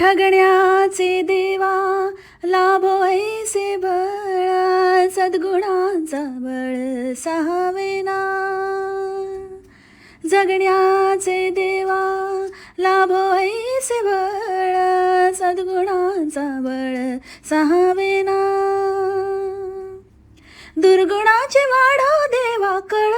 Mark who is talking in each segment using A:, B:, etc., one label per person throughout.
A: ठगण्याचे देवा लाभो ऐसे बळ सद्गुणाचा बळ सहावेना जगण्याचे देवा लाभो ऐसे बळ सद्गुणाचा बळ सहावेना दुर्गुणाचे वाढो देवा कळ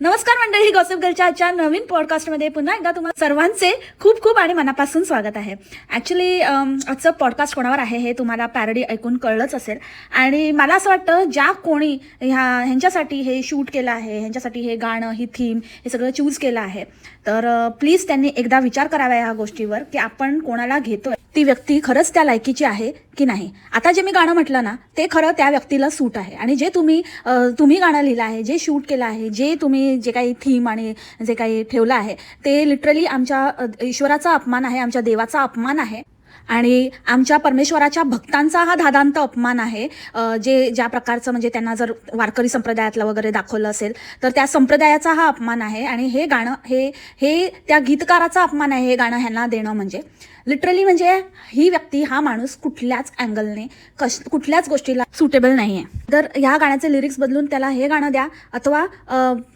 A: नमस्कार मंडळी गॉसिप गर्लच्या आजच्या नवीन पॉडकास्टमध्ये पुन्हा एकदा तुम्हाला सर्वांचे खूप खूप आणि मनापासून स्वागत आहे. ॲक्च्युली आजचं पॉडकास्ट कोणावर आहे हे तुम्हाला पॅरडी ऐकून कळलंच असेल. आणि मला असं वाटतं ज्या कोणी ह्या ह्यांच्यासाठी हे शूट केलं आहे ह्यांच्यासाठी हे गाणं ही थीम हे सगळं चूज केलं आहे तर प्लीज त्यांनी एकदा विचार करावा या गोष्टीवर की आपण कोणाला घेतोय. ती व्यक्ती खरंच त्या लायकीची आहे की नाही? आता जे मी गाणं म्हटलं ना ते खरं त्या व्यक्तीला सूट आहे. आणि जे तुम्ही तुम्ही गाणं लिहिलं आहे जे शूट केलं आहे जे तुम्ही जे काही थीम आणि जे काही ठेवलं आहे ते लिटरली आमच्या ईश्वराचा अपमान आहे आमच्या देवाचा अपमान आहे. आणि आमच्या परमेश्वराच्या भक्तांचा हा धादांत अपमान आहे. जे ज्या प्रकारचं म्हणजे त्यांना जर वारकरी संप्रदायातलं वगैरे दाखवलं असेल तर त्या संप्रदायाचा हा अपमान आहे. आणि हे गाणं हे हे त्या गीतकाराचा अपमान आहे हे गाणं ह्यांना देणं म्हणजे. लिटरली म्हणजे ही व्यक्ती हा माणूस कुठल्याच अँगलने कश कुठल्याच गोष्टीला सुटेबल नाही आहे तर ह्या गाण्याचे लिरिक्स बदलून त्याला हे गाणं द्या अथवा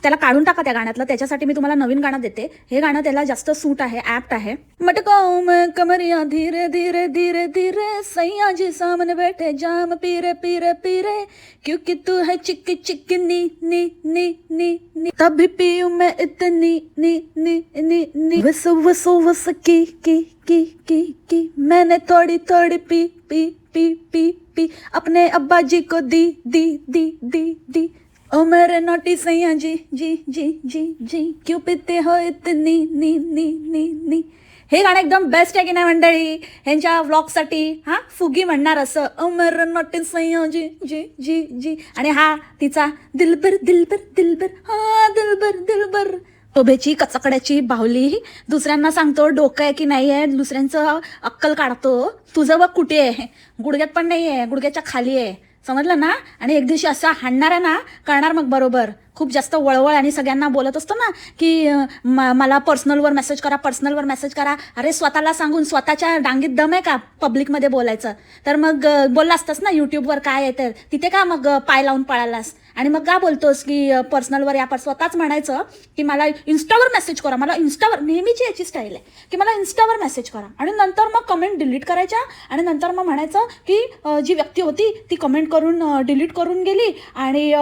A: त्याला काढून टाका त्या गाण्यातलं. त्याच्यासाठी मी तुम्हाला नवीन गाणं देते. हे गाणं त्याला जास्त सूट आहे ॲप्ट आहे. मटकाओ कमरिया धीरे धीरे धीरे धीरे सैया जी सामने बैठे जाम पीरे पीरे पीरे क्योंकि तू है चिक्की चिक्की नी नी नी नी नी। तभी पीऊ मैं इतनी नी नी नी नी। वसो वसो वस की की की की की मैंने थोड़ी थोड़ी पी पी पी पी पी अपने अब्बा जी को दी दी दी दी दी। ओ मेरे नोटी सैया जी जी जी जी जी क्यों पीते हो इतनी नी नी नी नी? हे गाणं एकदम बेस्ट आहे की नाही मंडळी? ह्यांच्या व्लॉगसाठी हा फुगी म्हणणार असं. अमर नॉटिन नोटी जी जी जी जी. आणि हा तिचा दिलबर दिलबर दिलबर. हा दिलबर दिलबर. शोभेची कचकड्याची बाहुली. दुसऱ्यांना सांगतो डोकं आहे की नाही आहे दुसऱ्यांचं अक्कल काढतो. तुझं बघ कुठे आहे. गुडघ्यात पण नाही आहे गुडघ्याच्या खाली आहे. समजलं ना? आणि एक दिवशी असं हाणणार आहे ना कळणार मग बरोबर. खूप जास्त वळवळ आणि सगळ्यांना बोलत असतो ना की मला पर्सनलवर मेसेज करा पर्सनलवर मेसेज करा. अरे स्वतःला सांगून स्वतःच्या डांगीत दम आहे का पब्लिकमध्ये बोलायचं? तर मग बोलला असतास ना यूट्यूबवर काय आहे तर तिथे का मग पाय लावून पळालास? आणि मग का बोलतोस की पर्सनलवर या पर स्वतःच म्हणायचं की मला इन्स्टावर मेसेज करा मला इन्स्टावर नेहमीची याची स्टाईल आहे की मला इन्स्टावर मेसेज करा. आणि नंतर मग कमेंट डिलीट करायच्या आणि नंतर मग म्हणायचं की जी व्यक्ती होती ती कमेंट करून डिलीट करून गेली आणि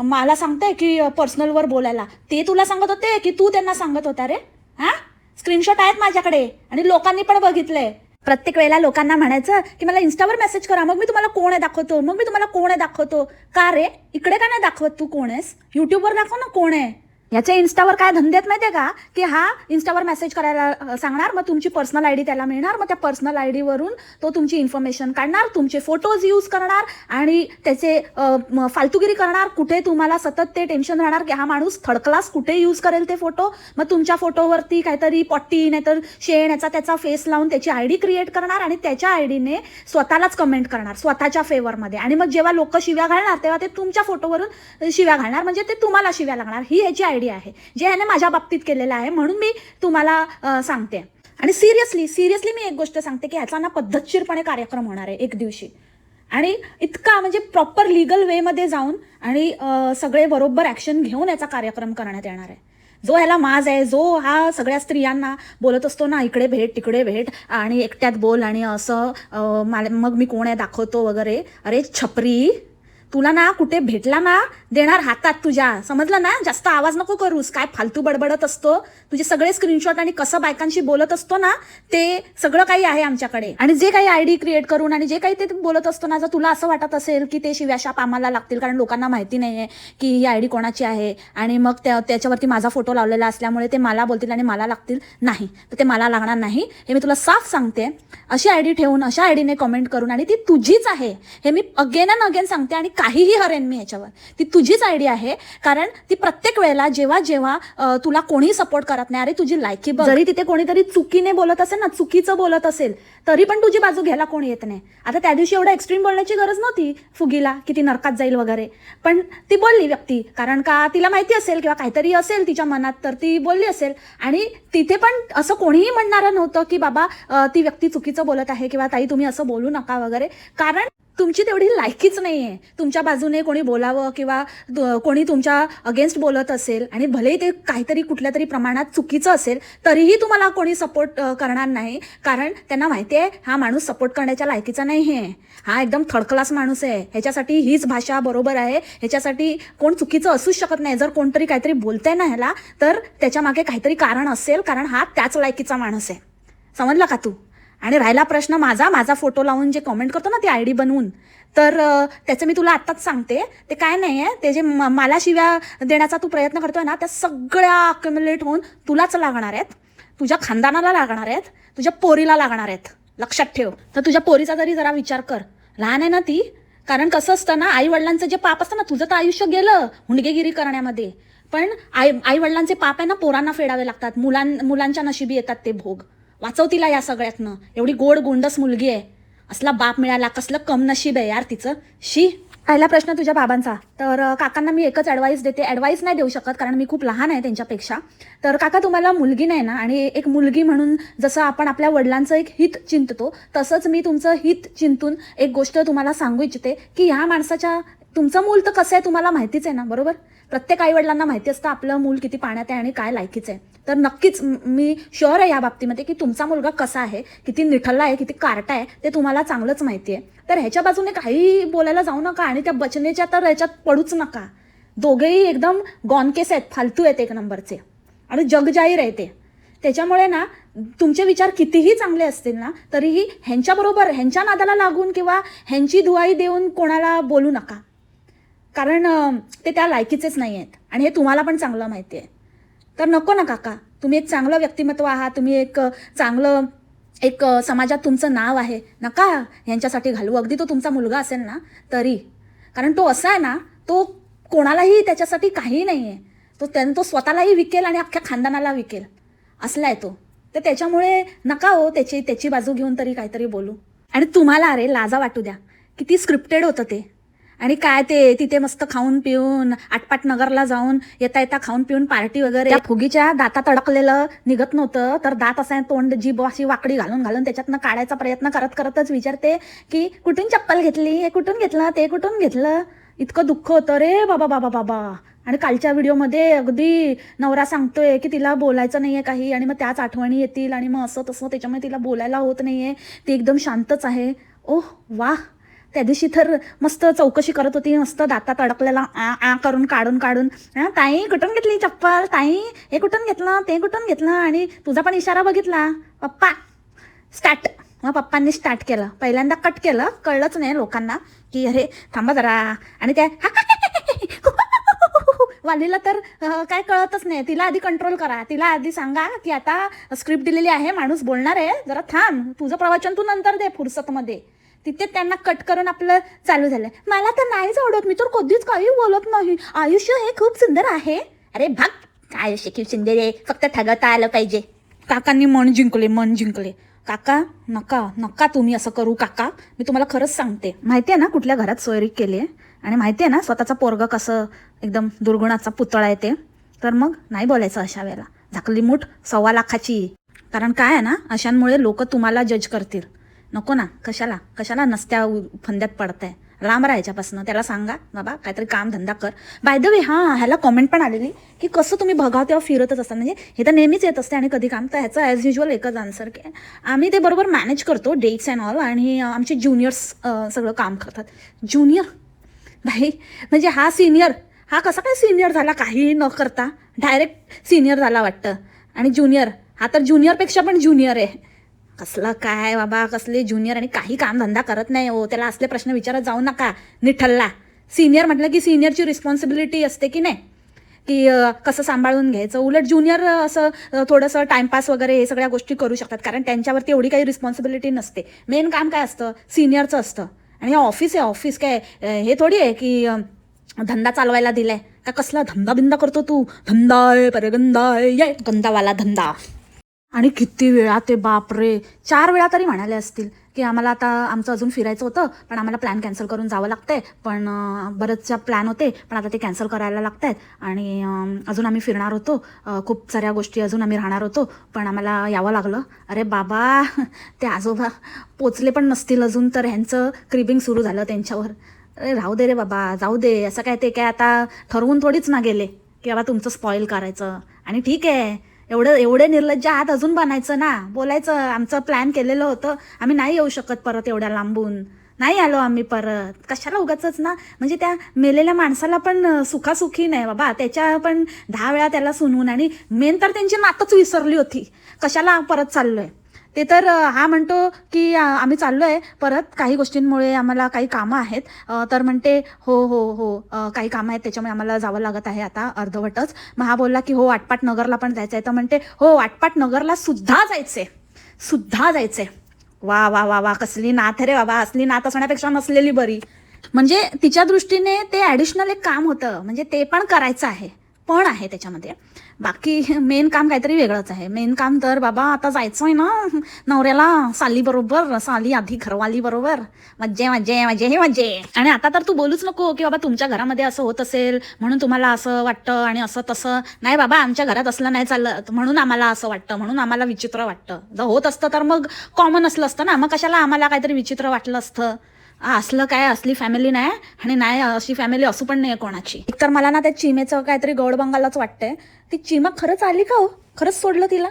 A: मला सांगते की पर्सनलवर बोलायला. ते तुला सांगत होते की तू त्यांना सांगत होता रे? हा? स्क्रीनशॉट आहेत माझ्याकडे आणि लोकांनी पण बघितलंय. प्रत्येक वेळेला लोकांना म्हणायचं की मला इन्स्टावर मेसेज करा मग मी तुम्हाला कोण आहे दाखवतो? मग मी तुम्हाला कोण आहे दाखवतो? का रे? इकडे का नाही दाखवत तू कोण आहेस? युट्यूबवर दाखव ना कोण आहे. याच्या इन्स्टावर काय धंदेत आहेत माहितीये का? की हा इन्स्टावर मेसेज करायला सांगणार मग तुमची पर्सनल आय डी त्याला मिळणार मग त्या पर्सनल आय डीवरून तो तुमची इन्फॉर्मेशन काढणार तुमचे फोटोज यूज करणार आणि त्याचे फालतुगिरी करणार कुठे तुम्हाला सतत ते टेन्शन राहणार की हा माणूस थर्ड क्लास कुठे यूज करेल ते फोटो मग तुमच्या फोटोवरती काहीतरी पट्टी नाहीतर शेण याचा त्याचा फेस लावून त्याची आय डी क्रिएट करणार आणि त्याच्या आय डीने स्वतःलाच कमेंट करणार स्वतःच्या फेवरमध्ये आणि मग जेव्हा लोक शिव्या घालणार तेव्हा ते तुमच्या फोटोवरून शिव्या घालणार म्हणजे ते तुम्हाला शिव्या लागणार. ही ह्याची आय आयडिया आहे. जे ह्याने माझ्या बाबतीत केलेलं आहे म्हणून मी तुम्हाला सांगते. आणि सिरियसली सिरियसली मी एक गोष्ट सांगते की ह्याचा ना पद्धतशीरपणे कार्यक्रम होणार आहे एक दिवशी. आणि इतका म्हणजे प्रॉपर लिगल वेमध्ये जाऊन आणि सगळे बरोबर ॲक्शन घेऊन याचा कार्यक्रम करण्यात येणार आहे. जो ह्याला माज आहे जो हा सगळ्या स्त्रियांना बोलत असतो ना इकडे भेट तिकडे भेट आणि एकट्यात बोल आणि असं मग मी कोण आहे दाखवतो वगैरे. अरे छपरी तुला ना कुठे भेटला ना देणार हातात तुझ्या. समजलं ना? जास्त आवाज नको करूस. काय फालतू बडबडत असतो? तुझे सगळे स्क्रीनशॉट आणि कसं बायकांशी बोलत असतो ना ते सगळं काही आहे आमच्याकडे. आणि जे काही आयडी क्रिएट करून आणि जे काही ते बोलत असतो ना जर तुला असं वाटत असेल की ते शिव्याशाप आम्हाला लागतील कारण लोकांना माहिती नाहीये की ही आयडी कोणाची आहे आणि मग त्या त्याच्यावरती माझा फोटो लावलेला असल्यामुळे ते मला बोलतील आणि मला लागतील नाही. तर ते मला लागणार नाही. हे मी तुला साफ सांगते. अशी आयडी ठेवून अशा आयडीने कमेंट करून आणि ती तुझीच आहे. हे मी अगेन अँड अगेन सांगते आणि काहीही हरेन मी ह्याच्यावर. ती तुझीच आयडिया आहे कारण ती प्रत्येक वेळेला जेव्हा जेव्हा तुला कोणी सपोर्ट करत नाही अरे तुझी लायकी बघ. जरी तिथे कोणीतरी चुकीने बोलत असेल ना चुकीचं बोलत असेल तरी पण तुझी बाजू घ्यायला कोणी येत नाही. आता त्या दिवशी एवढं एक्स्ट्रीम बोलण्याची गरज नव्हती फुगीला की ती नरकात जाईल वगैरे. पण ती बोलली व्यक्ती कारण का तिला माहिती असेल किंवा काहीतरी असेल तिच्या मनात तर ती बोलली असेल. आणि तिथे पण असं कोणीही म्हणणारं नव्हतं की बाबा ती व्यक्ती चुकीचं बोलत आहे किंवा ताई तुम्ही असं बोलू नका वगैरे. कारण तुमची तेवढी लायकीच नाही आहे तुमच्या बाजूने कोणी बोलावं किंवा कोणी तुमच्या अगेन्स्ट बोलत असेल आणि भलेही ते काहीतरी कुठल्या तरी प्रमाणात चुकीचं असेल तरीही तुम्हाला कोणी सपोर्ट करणार नाही. कारण त्यांना माहिती आहे हा माणूस सपोर्ट करण्याच्या लायकीचा नाही आहे हा एकदम थर्ड क्लास माणूस आहे. ह्याच्यासाठी हीच भाषा बरोबर आहे. ह्याच्यासाठी कोण चुकीचं असूच शकत नाही. जर कोणतरी काहीतरी बोलतंय ना ह्याला तर त्याच्यामागे काहीतरी कारण असेल कारण हा त्याच लायकीचा माणूस आहे. समजला का तू? आणि राहिला प्रश्न माझा माझा फोटो लावून जे कमेंट करतो ना ती आय डी बनवून. तर त्याचं मी तुला आत्ताच सांगते. ते काय नाही आहे ते जे मला शिव्या देण्याचा तू प्रयत्न करतोय ना त्या सगळ्या अक्युम्युलेट होऊन तुलाच लागणार आहेत. तुझ्या खानदानाला लागणार आहेत. तुझ्या पोरीला लागणार आहेत. लक्षात ठेव. तर तुझ्या पोरीचा तरी जरा विचार कर. लहान आहे ना ती. कारण कसं असतं ना आई वडिलांचं जे पाप असतं ना तुझं तर आयुष्य गेलं हुंडगेगिरी करण्यामध्ये. पण आई आई वडिलांचे पाप आहे ना पोरांना फेडावे लागतात. मुलां मुलांच्या नशिबी येतात ते भोग. वाचव तिला या सगळ्यातनं. एवढी गोड गोंडस मुलगी आहे. असला बाप मिळाला कसलं कम नशीब आहे यार तिचं. शी. पहिला प्रश्न तुझ्या बाबांचा. तर काकांना मी एकच ॲडवाईस देते. ॲडवाईस नाही देऊ शकत कारण मी खूप लहान आहे त्यांच्यापेक्षा. तर काका तुम्हाला मुलगी नाही ना आणि एक मुलगी म्हणून जसं आपण आपल्या वडिलांचं एक हित चिंततो तसंच मी तुमचं हित चिंतून एक गोष्ट तुम्हाला सांगू इच्छिते की ह्या माणसाच्या तुमचं मूल तर कसं आहे तुम्हाला माहितीच आहे ना बरोबर? प्रत्येक आईवडिलांना माहिती असतं आपलं मूल किती पाण्यात आहे आणि काय लायकीचं आहे. तर नक्कीच मी शुअर आहे या बाबतीमध्ये की तुमचा मुलगा कसा आहे किती निठल्ला आहे किती कार्टा आहे ते तुम्हाला चांगलंच माहिती आहे. तर ह्याच्या बाजूने काही बोलायला जाऊ नका आणि त्या बचनेच्या तर ह्याच्यात पडूच नका. दोघेही एकदम गॉनकेस आहेत फालतू आहेत एक नंबरचे. आणि जगजाहीर आहे ते. त्याच्यामुळे ना तुमचे विचार कितीही चांगले असतील ना तरीही ह्यांच्याबरोबर ह्यांच्या नादाला लागून किंवा ह्यांची दुआई देऊन कोणाला बोलू नका. कारण ते त्या लायकीचेच नाही आहेत आणि हे तुम्हाला पण चांगलं माहिती आहे तर नको ना काका. तुम्ही एक चांगलं व्यक्तिमत्व आहात. तुम्ही एक चांगलं एक समाजात तुमचं नाव आहे. नका यांच्यासाठी घालू. अगदी तो तुमचा मुलगा असेल ना तरी. कारण तो असा आहे ना तो कोणालाही त्याच्यासाठी काहीही नाही आहे तो त्यानं तो स्वतःलाही विकेल आणि अख्ख्या खानदानाला विकेल. असला आहे तो. तर त्याच्यामुळे नका हो त्याची त्याची बाजू घेऊन तरी काहीतरी बोलू. आणि तुम्हाला अरे लाजा वाटू द्या. किती स्क्रिप्टेड होतं ते. आणि काय ते तिथे मस्त खाऊन पिऊन आटपाट नगरला जाऊन येता येता खाऊन पिऊन पार्टी वगैरे. फुगीच्या दातात अडकलेलं निघत नव्हतं तर दात असं तोंड जीभ अशी वाकडी घालून घालून त्याच्यातनं काढायचा प्रयत्न करत करतच विचारते की कुठून चप्पल घेतली? हे कुठून घेतलं? ते कुठून घेतलं? इतकं दुःख होतं. रे बाबा बाबा बाबा. आणि कालच्या व्हिडिओमध्ये अगदी नवरा सांगतोय की तिला बोलायचं नाहीये काही आणि मग त्याच आठवणी येतील आणि मग असं तसं त्याच्यामुळे तिला बोलायला होत नाहीये. ती एकदम शांतच आहे. ओह वाह. त्या दिवशी तर मस्त चौकशी करत होती मस्त दातात अडकलेला आ आ करून काढून काढून. ताई कुठून घेतली चप्पल? ताई हे कुठून घेतलं? ते कुठून घेतलं? आणि तुझा पण इशारा बघितला? पप्पा स्टार्ट मग पप्पांनी स्टार्ट केलं. पहिल्यांदा कट केलं. कळलंच नाही लोकांना की अरे थांबा जरा. आणि त्या वालीला तर काय कळतच नाही. तिला आधी कंट्रोल करा. तिला आधी सांगा की आता स्क्रिप्ट दिलेली आहे. माणूस बोलणार आहे. जरा थांब. तुझं प्रवचन तू नंतर दे फुरसतमध्ये. तिथे त्यांना कट करून आपलं चालू झालं. मला तर नाहीच आवडत. मी तर कधीच काही बोलत नाही. आयुष्य हे खूप सुंदर आहे. अरे भाग. काय आयुष्य खूप सुंदर आहे. फक्त ठगवता आलं पाहिजे. काकांनी मन जिंकले मन जिंकले. काका नका नका तुम्ही असं करू काका. मी तुम्हाला खरंच सांगते. माहिती आहे ना कुठल्या घरात सोयरीक केली आहे आणि माहिती आहे ना स्वतःचा पोरग कसं एकदम दुर्गुणाचा पुतळा आहे ते? तर मग नाही बोलायचं अशा वेळेला. झाकली मूठ सव्वा लाखाची. कारण काय आहे ना अशांमुळे लोक तुम्हाला जज करतील. नको ना कशाला? कशाला नसत्या उ- फंद्यात पडताय? लांब राहायच्यापासून त्याला सांगा बाबा काहीतरी काम धंदा कर. बाय द वे हां ह्याला कॉमेंट पण आलेली की कसं तुम्ही बघा तेव्हा फिरतच असता. म्हणजे हे तर नेहमीच येत असते आणि कधी काम तर ह्याचं ॲज युजल एकच आन्सर की आम्ही ते बरोबर मॅनेज करतो डेट्स अँड ऑल आणि आमचे ज्युनियर्स सगळं काम करतात. ज्युनियर भाई म्हणजे हा सिनियर हा कसा काय सिनियर झाला? काही न करता डायरेक्ट सिनियर झाला वाटतं. आणि ज्युनियर हा तर ज्युनियरपेक्षा पण ज्युनियर आहे. कसलं काय बाबा कसले ज्युनियर आणि काही कामधंदा करत नाही हो. त्याला असले प्रश्न विचारत जाऊ नका निठल्ला. सिनियर म्हटलं की सिनियरची रिस्पॉन्सिबिलिटी असते की नाही? की कसं सांभाळून घ्यायचं? उलट ज्युनियर असं थोडंसं टाइमपास वगैरे हे सगळ्या गोष्टी करू शकतात. कारण त्यांच्यावरती एवढी काही रिस्पॉन्सिबिलिटी नसते. मेन काम काय असतं? सिनियरचं असतं. आणि हे ऑफिस आहे ऑफिस काय हे थोडी आहे की धंदा चालवायला दिलाय. का कसला धंदा बिंदा करतो तू? धंदा आहे परगंदा आहे ये गंदावाला धंदा. आणि किती वेळा ते बापरे चार वेळा तरी म्हणाले असतील की आम्हाला आता आमचं अजून फिरायचं होतं पण आम्हाला प्लॅन कॅन्सल करून जावं लागतंय. पण अं, बरेचशा प्लॅन होते पण आता ते कॅन्सल करायला लागत आहेत आणि अजून आम्ही फिरणार होतो. खूप साऱ्या गोष्टी अजून आम्ही राहणार होतो पण आम्हाला यावं लागलं. अरे बाबा ते आजोबा पोचले पण नसतील अजून तर ह्यांचं क्रिबिंग सुरू झालं त्यांच्यावर. अरे राहू दे रे बाबा जाऊ दे. असं काय ते काय आता ठरवून थोडीच ना गेले की बाबा तुमचं स्पॉईल करायचं. आणि ठीक आहे. एवढं एवढे निर्लज्ज आहात अजून बनायचं ना? बोलायचं आमचं प्लॅन केलेलं होतं. आम्ही नाही येऊ शकत परत एवढ्या लांबून. नाही आलो आम्ही परत. कशाला उगाच ना? म्हणजे त्या मेलेल्या माणसाला पण सुखासुखी नाही बाबा. त्याच्या पण दहा वेळा त्याला सुनवून आणि मेन तर त्यांची नातच विसरली होती. कशाला परत चाललोय? ते तर हा म्हणतो की आम्ही चाललो आहे परत. काही गोष्टींमुळे आम्हाला काही कामं आहेत. तर म्हणते हो हो हो काही कामं आहेत. त्याच्यामुळे आम्हाला जावं लागत आहे आता अर्धवटच. मग हा बोलला की हो आटपाट नगरला पण जायचं आहे तर म्हणते हो आटपाट नगरला सुद्धा जायचंय. सुद्धा जायचंय. वा वा वा वा कसली नाथ रे बाबा. असली नाथ असण्यापेक्षा नसलेली बरी. म्हणजे तिच्या दृष्टीने ते ॲडिशनल एक काम होतं. म्हणजे ते पण करायचं आहे. पण आहे त्याच्यामध्ये. बाकी मेन काम काहीतरी वेगळंच आहे. मेन काम तर बाबा आता जायचं आहे ना नवऱ्याला साली बरोबर साली आधी घरवाली बरोबर. मज्जे मज्जे मजे हे मज्जे. आणि आता तर तू बोलूच नको की बाबा तुमच्या घरामध्ये असं होत असेल म्हणून तुम्हाला असं वाटतं आणि असं तसं. नाही बाबा आमच्या घरात असलं नाही चाललं म्हणून आम्हाला असं वाटतं म्हणून आम्हाला विचित्र वाटतं. जर होत असतं तर मग कॉमन असलं असतं ना मग कशाला आम्हाला काहीतरी विचित्र वाटलं असतं? असलं काय असली फॅमिली नाही आणि नाही अशी फॅमिली असू पण नाही कोणाची. तर मला ना त्या चिमेचं काहीतरी गौडबंगालाच वाटतंय. ती चिमा खरंच आली का हो? खरंच सोडलं तिला?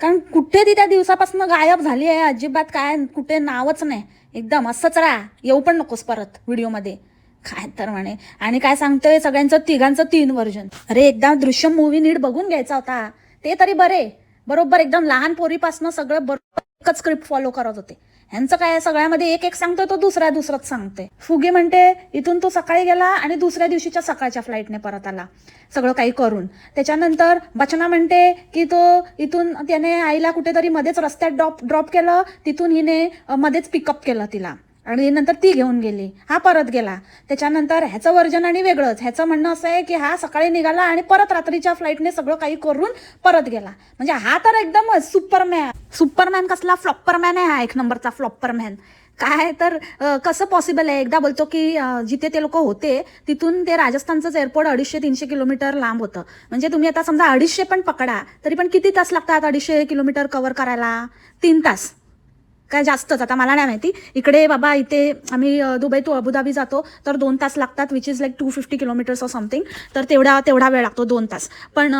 A: कारण कुठे ती त्या दिवसापासून गायब झाली आहे? अजिबात काय कुठे नावच नाही. एकदम असंच राहा. येऊ पण नकोस परत व्हिडिओमध्ये. काय तर म्हणे. आणि काय सांगतोय सगळ्यांचं तिघांचं तीन वर्जन अरे एकदा दृश्यम मूवी नीट बघून घ्यायचा होता. ते तरी बरे. बरोबर एकदम लहान पोरीपासनं सगळं बरोबर एकच स्क्रिप्ट फॉलो करत होते. ह्यांचं काय सगळ्यामध्ये एक एक सांगतोय तो दुसऱ्या दुसराच सांगते फुगे म्हणते इथून तो सकाळी गेला आणि दुसऱ्या दिवशीच्या सकाळच्या फ्लाईटने परत आला. सगळं काही करून. त्याच्यानंतर बचना म्हणते की तो इथून त्याने आईला कुठेतरी मध्येच रस्त्यात ड्रॉप ड्रॉप केलं. तिथून हिने मध्येच पिकअप केलं तिला. आणि नंतर ती घेऊन गेली. हा परत गेला. त्याच्यानंतर ह्याचं वर्जन आणि वेगळंच. ह्याचं म्हणणं असं आहे की हा सकाळी निघाला आणि परत रात्रीच्या फ्लाईटने सगळं काही करून परत गेला. म्हणजे हा तर एकदम सुपरमॅन सुपरमॅन कसला फ्लॉपरमॅन आहे हा एक नंबरचा फ्लॉपरमॅन काय तर कसं पॉसिबल आहे? एकदा बोलतो की जिथे ते लोक होते तिथून ते राजस्थानचंच एअरपोर्ट अडीचशे तीनशे किलोमीटर लांब होतं. म्हणजे तुम्ही आता समजा अडीचशे पण पकडा तरी पण किती तास लागतात अडीचशे किलोमीटर कव्हर करायला? तीन तास. काय जास्तच आता मला नाही माहिती. इकडे बाबा इथे आम्ही दुबई टू अबुधाबी जातो तर दोन तास लागतात which is like two fifty kilometres or something तर तेवढा तेवढा वेळ लागतो दोन तास. पण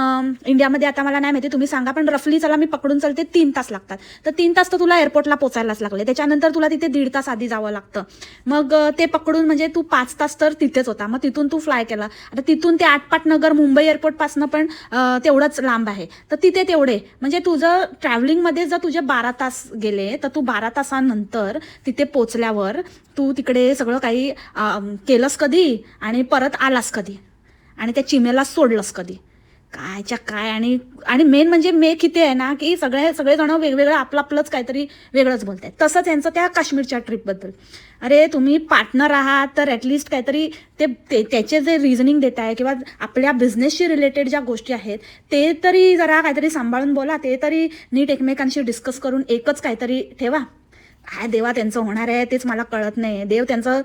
A: इंडियामध्ये आता मला नाही माहिती तुम्ही सांगा पण रफली चला मी पकडून चालते तीन तास लागतात. तर तीन तास तर तुला एअरपोर्टला पोचायलाच लागले. त्याच्यानंतर तुला तिथे दीड तास आधी जावं लागतं. मग ते पकडून म्हणजे तू पाच तास तर तिथेच होता. मग तिथून तू फ्लाय केला. आता तिथून ते आठपाट नगर मुंबई एअरपोर्टपासनं पण तेवढंच लांब आहे. तर तिथे तेवढे. म्हणजे तुझं ट्रॅव्हलिंगमध्ये जर तुझे बारा तास गेले तर तू बारा तासानंतर तिथे पोचल्यावर तू तिकडे सगळं काही केलंस कधी? आणि परत आलास कधी? आणि त्या चिमेला सोडलंस कधी? कायच्या काय आणि आणि मेन म्हणजे मे किती आहे ना की सगळे सगळेजण वेगवेगळं आपलं आपलंच काहीतरी वेगळंच बोलत आहेत तसंच यांचं त्या काश्मीरच्या ट्रिपबद्दल अरे तुम्ही पार्टनर आहात तर ॲटलिस्ट काहीतरी ते ते- त्याचे जे रिझनिंग देत आहे किंवा आपल्या बिझनेसशी रिलेटेड ज्या गोष्टी आहेत ते तरी जरा काहीतरी सांभाळून बोला ते तरी नीट एकमेकांशी डिस्कस करून एकच काहीतरी ठेवा. काय देवा त्यांचं होणार आहे तेच मला कळत नाही. देव त्यांचं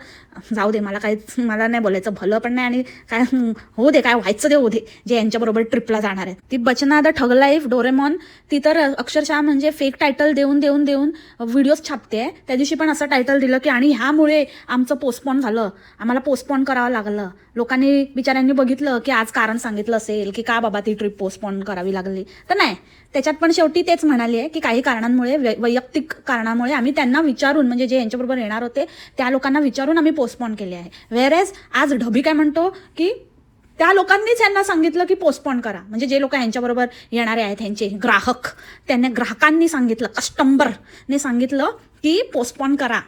A: जाऊ दे मला काहीच मला नाही बोलायचं भलं पण नाही आणि काय हो होऊ दे काय व्हायचं दे हो दे जे यांच्याबरोबर ट्रिपला जाणार आहे ती बचना द ठग लाईफ डोरेमॉन ती तर अक्षरशः म्हणजे फेक टायटल देऊन देऊन देऊन व्हिडिओज छापते. त्या दिवशी पण असं टायटल दिलं की आणि ह्यामुळे आमचं पोस्टपोन झालं. आम्हाला पोस्टपोन करावं लागलं. लोकांनी बिचाऱ्यांनी बघितलं की आज कारण सांगितलं असेल की का बाबा ती ट्रिप पोस्टपोन करावी लागली. तर नाही त्याच्यात पण शेवटी तेच म्हणाली आहे की काही कारणांमुळे वै- वैयक्तिक कारणामुळे आम्ही त्यांना विचारून म्हणजे जे यांच्याबरोबर येणार होते त्या लोकांना विचारून आम्ही पोस्टपॉन केले आहे. वेअर एज आज ढबी काय म्हणतो की त्या लोकांनीच यांना सांगितलं की पोस्टपॉन करा. म्हणजे जे लोक यांच्याबरोबर येणारे आहेत यांचे ग्राहक त्यांना ग्राहकांनी सांगितलं कस्टंबरने सांगितलं की पोस्टपॉन करा.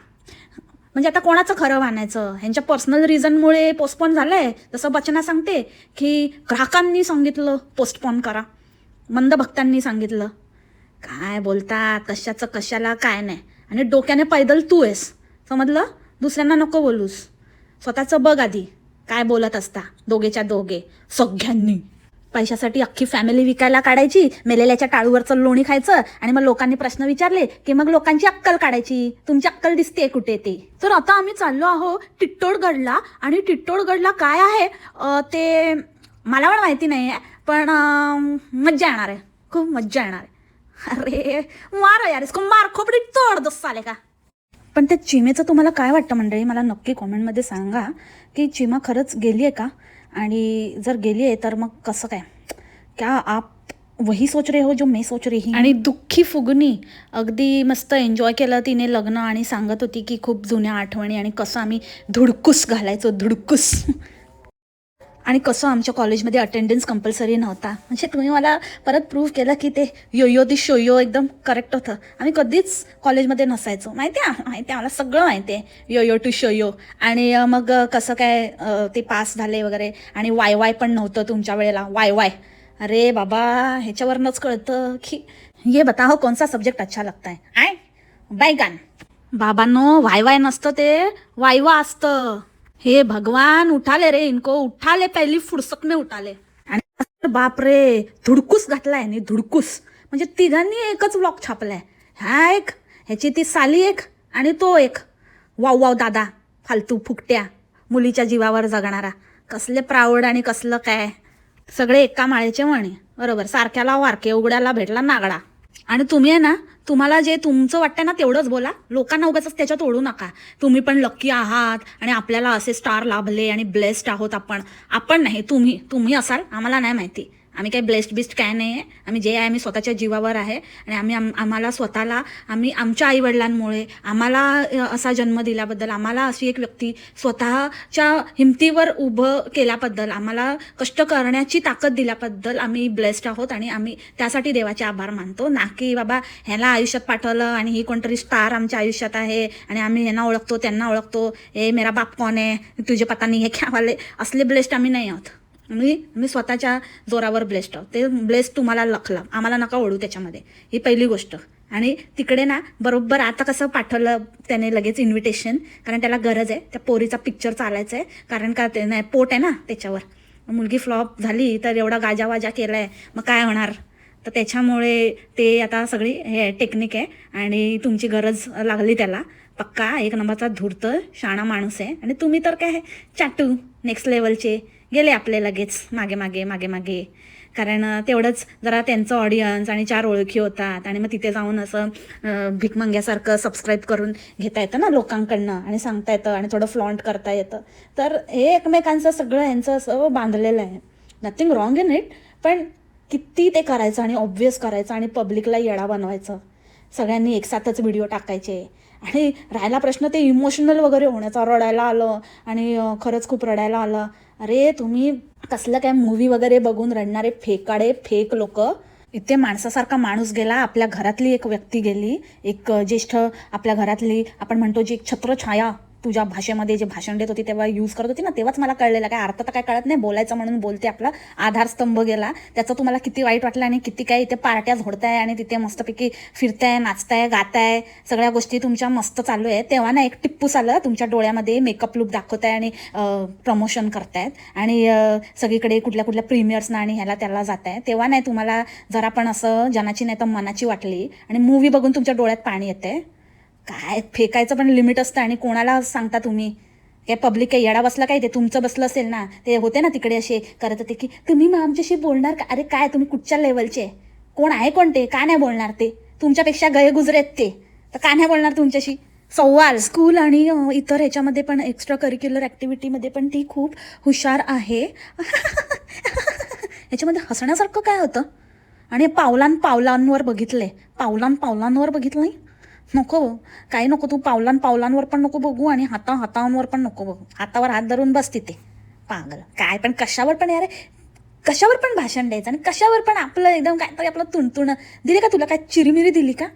A: म्हणजे आता कोणाचं खरं मानायचं? ह्यांच्या पर्सनल रिझनमुळे पोस्टपोन झालंय? जसं बचना सांगते की ग्राहकांनी सांगितलं पोस्टपोन करा. मंद भक्तांनी सांगितलं. काय बोलतात कशाचं कशाला? काय नाही. आणि डोक्याने पैदल तू आहेस. समजलं? दुसऱ्यांना नको बोलूस. स्वतःचं बघ आधी. काय बोलत असता. दोघेच्या दोघे. सगळ्यांनी. पैशासाठी अख्खी फॅमिली विकायला काढायची मेलेल्याच्या टाळूवरचं लोणी खायचं आणि मग लोकांनी प्रश्न विचारले की मग लोकांची अक्कल काढायची. तुमची अक्कल दिसते कुठे ते? तर आता आम्ही चाललो आहो टिट्टोडगडला आणि टिट्टोडगडला काय आहे? ते मला पण माहिती नाही आहे पण मज्जा येणार आहे. खूप मज्जा येणार आहे. अरे मार यार इसको मार खोपडी तोड दस साले का पण त्या चिमेचं तुम्हाला काय वाटतं मंडळी? मला नक्की कॉमेंटमध्ये सांगा की चिमा खरंच गेली आहे का? आणि जर गेली आहे तर मग कसं काय? क्या आप वही सोच रहे हो जो मैं सोच रही आणि दुःखी फुगणी. अगदी मस्त एन्जॉय केलं तिने लग्न आणि सांगत होती की खूप जुन्या आठवणी आणि कसं आम्ही धुडकूस घालायचो धुडकूस. आणि कसं आमच्या कॉलेजमध्ये अटेंडन्स कंपल्सरी नव्हता. म्हणजे तुम्ही मला परत प्रूव्ह केलं की ते योयो शो शोयो एकदम करेक्ट होतं. आम्ही कधीच कॉलेजमध्ये नसायचो. माहिती आहे? माहिती आहे? मला सगळं माहिती आहे. योयो टू शोयो आणि मग कसं काय ते पास झाले वगैरे. आणि वाय वाय पण नव्हतं तुमच्या वेळेला. वाय वाय अरे बाबा ह्याच्यावरनंच कळतं की ये बताओ हो, कोणसा सब्जेक्ट अच्छा लगता है आय बैगान बाबांनो वाय वाय नसतं ते. वायवा असतं. हे भगवान उठाले रे इनको उठाले पहिली फुरसत में उठाले. आणि बाप रे धुडकूस घातलाय आणि धुडकूस. म्हणजे तिघांनी एकच ब्लॉक छापलाय. हा एक ह्याची ती साली एक आणि तो एक. वाव वाव दादा फालतू फुकट्या मुलीच्या जीवावर जगणारा. कसले प्रावड आणि कसलं काय. सगळे एका माळेचे म्हणे. बरोबर सारख्याला वारके उघड्याला भेटला नागडा. आणि तुम्ही आहे ना तुम्हाला जे तुमचं वाटतं ना तेवढंच बोला. लोकांना उगाच त्याच्यात ओढू नका. तुम्ही पण लक्की आहात आणि आपल्याला असे स्टार लाभले आणि ब्लेस्ड आहोत आपण. आपण नाही तुम्ही तुम्ही असाल आम्हाला नाही माहिती. आम्ही काही ब्लेस्ड बिस्ट काय नाही आहे आम्ही जे आहे आम्ही स्वतःच्या जीवावर आहे आणि आम्ही आम आम्हाला स्वतःला आम्ही आमच्या आईवडिलांमुळे आम्हाला असा जन्म दिल्याबद्दल आम्हाला अशी एक व्यक्ती स्वतःच्या हिमतीवर उभं केल्याबद्दल आम्हाला कष्ट करण्याची ताकद दिल्याबद्दल आम्ही ब्लेस्ड आहोत आणि आम्ही त्यासाठी देवाचे आभार मानतो. ना की बाबा ह्याला आयुष्यात पाठवलं आणि ही कोणतरी स्टार आमच्या आयुष्यात आहे आणि आम्ही ह्यांना ओळखतो त्यांना ओळखतो. ए मेरा बाप कोण आहे? तुझे पता नाही हे ख्यावाले असले ब्लेस्ड आम्ही नाही आहोत. मी मी स्वतःच्या जोरावर ब्लेस्ड आहोत. ते ब्लेस्ड तुम्हाला लखला. आम्हाला नका ओढू त्याच्यामध्ये. ही पहिली गोष्ट. आणि तिकडे ना बरोबर आता कसं पाठवलं त्याने लगेच इन्व्हिटेशन कारण त्याला गरज आहे. त्या पोरीचा पिक्चर चालायचा आहे. कारण का ते नाही पोट आहे ना त्याच्यावर. मुलगी फ्लॉप झाली तर एवढा गाजावाजा केला आहे मग काय होणार? तर त्याच्यामुळे ते आता सगळी हे टेक्निक आहे. आणि तुमची गरज लागली त्याला. पक्का एक नंबरचा धूर्त शाणा माणूस आहे. आणि तुम्ही तर काय चाटू. नेक्स्ट लेवलचे गेले आपले लगेच मागे मागे मागे मागे. कारण तेवढंच जरा त्यांचं ऑडियन्स आणि चार ओळखी होतात आणि मग तिथे जाऊन असं भिकमंग्यासारखं सबस्क्राईब करून घेता येतं ना लोकांकडनं आणि सांगता येतं आणि थोडं फ्लॉन्ट करता येतं. तर हे एकमेकांचं सगळं यांचं असं बांधलेलं आहे. नथिंग रॉंग इन इट पण किती ते करायचं आणि ऑब्वियस करायचं आणि पब्लिकला येडा बनवायचं. सगळ्यांनी एकसाथच व्हिडिओ टाकायचे. आणि राहिला प्रश्न ते इमोशनल वगैरे होण्याचा रडायला आलं आणि खरंच खूप रडायला आलं. अरे तुम्ही कसलं काय मूवी वगैरे बघून रडणारे फेकाडे फेक लोक. इथे माणसासारखा माणूस गेला आपल्या घरातली एक व्यक्ती गेली एक ज्येष्ठ आपल्या घरातली आपण म्हणतो जी एक छत्रछाया. तुझ्या भाषेमध्ये जे भाषण देत होती तेव्हा यूज करत होती ना तेव्हाच मला कळलेलं. काय अर्थ तर काय कळत नाही बोलायचं म्हणून बोलते आपला आधारस्तंभ गेला. त्याचं तुम्हाला किती वाईट वाटलं आणि किती काय इथे पार्ट्या झोडताय आणि तिथे मस्तपैकी फिरताय नाचताय गाताय सगळ्या गोष्टी तुमच्या मस्त चालू आहे तेव्हा ना एक टिप्पूस आलं तुमच्या डोळ्यामध्ये मेकअप लुक दाखवताय आणि प्रमोशन करतायत. आणि सगळीकडे कुठल्या कुठल्या प्रीमियर्सना आणि ह्याला त्याला जात आहे तेव्हा नाही तुम्हाला जरा पण असं जनाची नाही तर मनाची वाटली. आणि मूवी बघून तुमच्या डोळ्यात पाणी येते काय? फेकायचं पण लिमिट असतं आणि कोणाला सांगता तुम्ही? काय पब्लिक काही येडा बसला काय ते? तुमचं बसलं असेल ना ते होते ना तिकडे असे करत होते की तुम्ही मग आमच्याशी बोलणार का? अरे काय तुम्ही कुठच्या लेवलचे कोण आहे कोण ते का नाही बोलणार ते? तुमच्यापेक्षा गये गुजरेत ते. तर का नाही बोलणार तुमच्याशी? सव्वाल स्कूल आणि इतर ह्याच्यामध्ये पण एक्स्ट्रा करिक्युलर ॲक्टिव्हिटीमध्ये पण ती खूप हुशार आहे. ह्याच्यामध्ये हसण्यासारखं काय होतं? आणि पावलां पावलांवर बघितले पावलां पावलांवर बघितलं नाही नको काही नको तू पावलां पावलांवर पण नको बघू आणि हाता हातांवर पण नको बघू. हातावर हात धरून बस तिथे. पागल. काय पण कशावर पण यार कशावर पण भाषण द्यायचं आणि कशावर पण आपलं एकदम काय तरी आपलं तुणतुण. दिली का तुला काय चिरीमिरी दिली का?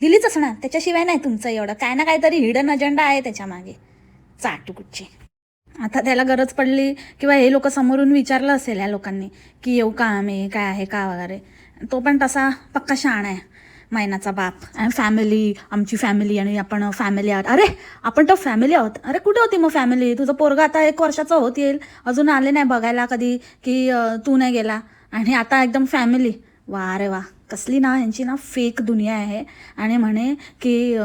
A: दिलीच असणार. त्याच्याशिवाय नाही तुमचं एवढं. काय ना काहीतरी हिडन अजेंडा आहे त्याच्यामागे. चाटूकुच्ची आता त्याला गरज पडली किंवा हे लोक समोरून विचारलं असेल या लोकांनी की येऊ का आम्ही? काय आहे का वगैरे? तो पण तसा पक्का शाण आहे. मैनाचा बाप. आणि फॅमिली आमची फॅमिली आणि आपण फॅमिली आहोत. अरे आपण तर फॅमिली आहोत. अरे कुठे होती मग फॅमिली तुझं पोरगा आता एक वर्षाचा होत येईल. अजून आले नाही बघायला कधी की तू नाही गेला. आणि आता एकदम फॅमिली वा अरे वा. कसली ना यांची ना फेक दुनिया आहे. आणि म्हणे की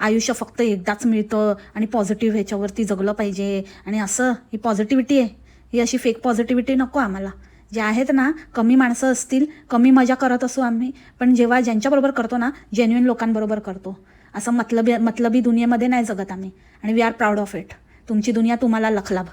A: आयुष्य फक्त एकदाच मिळतं आणि पॉझिटिव्ह ह्याच्यावरती जगलं पाहिजे. आणि असं ही पॉझिटिव्हिटी आहे. ही अशी फेक पॉझिटिव्हिटी नको आम्हाला. जे आहेत ना कमी माणसं असतील कमी मजा करत असू आम्ही पण जेव्हा ज्यांच्याबरोबर करतो ना जेन्युइन लोकांबरोबर करतो. असं मतलबी मतलबी दुनियेमध्ये नाही जगत आम्ही. आणि we are proud of it तुमची दुनिया तुम्हाला लखलाभ.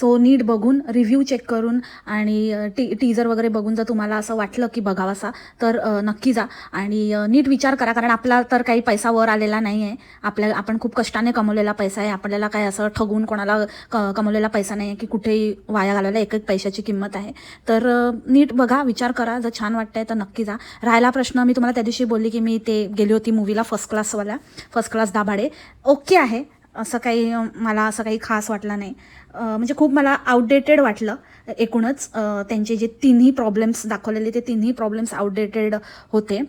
A: सो नीट बघून रिव्ह्यू चेक करून आणि टी टीजर वगैरे बघून जर तुम्हाला असं वाटलं की बघावासा तर नक्की जा. आणि नीट विचार करा कारण आपला तर काही पैसा वर आलेला नाही आहे आपल्या आपण खूप कष्टाने कमवलेला पैसा आहे. आपल्याला काय असं ठगून कोणाला क कमवलेला पैसा नाही आहे की कुठेही वाया घालवला एक एक पैशाची किंमत आहे. तर नीट बघा विचार करा. जर छान वाटतंय तर नक्की जा. राहिला प्रश्न मी तुम्हाला त्या दिवशी बोलली की मी ते गेली होती मूवीला फर्स्ट क्लासवाल्या फर्स्ट क्लास दाभाडे. ओके आहे. असं काही मला असं काही खास वाटलं नाही. म्हणजे खूप मला आउटडेटेड वाटलं. एकूणच त्यांचे जे तिन्ही प्रॉब्लेम्स दाखवलेले ते तिन्ही प्रॉब्लेम्स आउटडेटेड होते.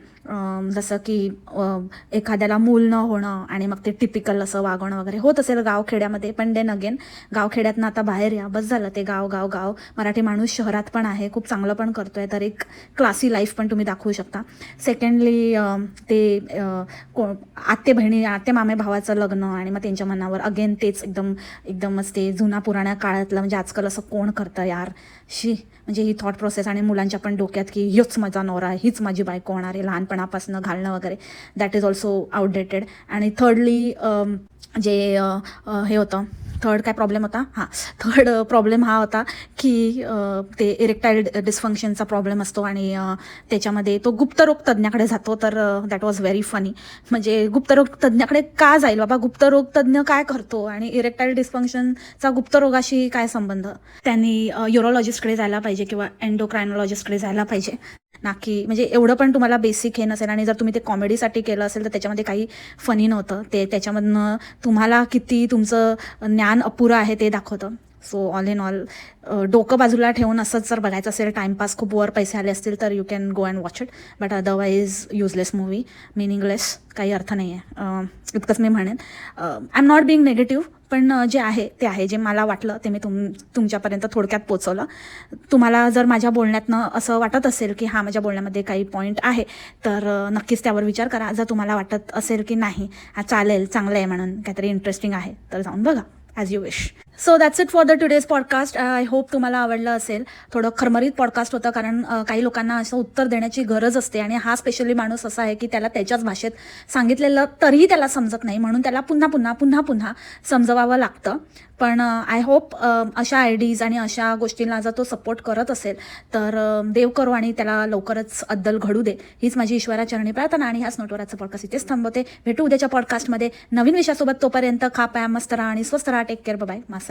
A: जसं की एखाद्याला मूल न होणं आणि मग ते टिपिकल असं वागणं वगैरे होत असेल गावखेड्यामध्ये पण देन अगेन गावखेड्यातनं आता बाहेर या बस झालं ते गाव गाव गाव. मराठी माणूस शहरात पण आहे खूप चांगलं पण करतोय तर एक क्लासी लाईफ पण तुम्ही दाखवू शकता. सेकंडली ते को आत्ते बहिणी आत्ते मामे भावाचं लग्न आणि मग त्यांच्या मनावर अगेन तेच एकदम एकदमच ते जुना पुराण्या काळातलं म्हणजे आजकाल असं कोण करतं यार? शी म्हणजे ही थॉट प्रोसेस आणि मुलांच्या पण डोक्यात की हीच माझा नवरा हीच माझी बायको होणार आहे लहानपणापासून घालणं वगैरे. दॅट इज ऑल्सो आउटडेटेड आणि थर्डली जे हे होतं थर्ड काय प्रॉब्लेम होता? हां. थर्ड प्रॉब्लेम हा होता की ते इरेक्टाईल डिस्फंक्शनचा प्रॉब्लेम असतो आणि त्याच्यामध्ये तो गुप्तरोग तज्ज्ञाकडे जातो. तर दॅट वॉज व्हेरी फनी म्हणजे गुप्तरोग तज्ज्ञाकडे का जाईल? बाबा गुप्तरोग तज्ज्ञ काय करतो? आणि इरेक्टाईल डिस्फंक्शनचा गुप्तरोगाशी काय संबंध? त्यांनी युरोलॉजिस्टकडे जायला पाहिजे किंवा एन्डोक्रायनॉलॉजिस्टकडे जायला पाहिजे. ना की म्हणजे एवढं पण तुम्हाला बेसिक हे नसेल आणि जर तुम्ही ते कॉमेडीसाठी केलं असेल तर त्याच्यामध्ये काही फनी नव्हतं. ते त्याच्यामधनं तुम्हाला किती तुमचं ज्ञान अपुरं आहे ते दाखवतं. सो ऑल इन ऑल डोकं बाजूला ठेवून असंच जर बघायचं असेल टाइमपास खूप वर पैसे आले असतील तर you can go and watch it but otherwise useless movie meaningless काही अर्थ नाही आहे इतकंच मी म्हणेन. I am not being negative पण जे आहे ते आहे. जे मला वाटलं ते मी तुम तुमच्यापर्यंत थोडक्यात पोचवलं तुम्हाला जर माझ्या बोलण्यातनं असं वाटत असेल की हा माझ्या बोलण्यामध्ये काही पॉईंट आहे तर नक्कीच त्यावर विचार करा. जर तुम्हाला वाटत असेल की नाही हा चालेल चांगलं आहे म्हणून काहीतरी इंटरेस्टिंग आहे तर जाऊन बघा. As you wish so that's it for the today's podcast I hope तुम्हाला आवडलं असेल. थोडं खरमरीत पॉडकास्ट होतं कारण काही लोकांना असं उत्तर देण्याची गरज असते आणि हा स्पेशली माणूस असा आहे की त्याला त्याच्याच भाषेत सांगितलेलं तरीही त्याला समजत नाही. म्हणून त्याला पुन्हा पुन्हा पुन्हा पुन्हा समजवावं लागतं. पण आय होप अशा आयडीज आणि अशा गोष्टींना जर तो सपोर्ट करत असेल तर देव करो आणि त्याला लवकरच अद्दल घडू दे. हीच माझी ईश्वराचरणी प्रार्थना आणि ह्याच नोटवराचं पॉडकास्ट इथेच थांबवते. भेटू उद्याच्या पॉडकास्टमध्ये नवीन विषयासोबत तोपर्यंत खा पाया मस्त राहा आणि स्वस्त राहा. टेक केअर बाय मासा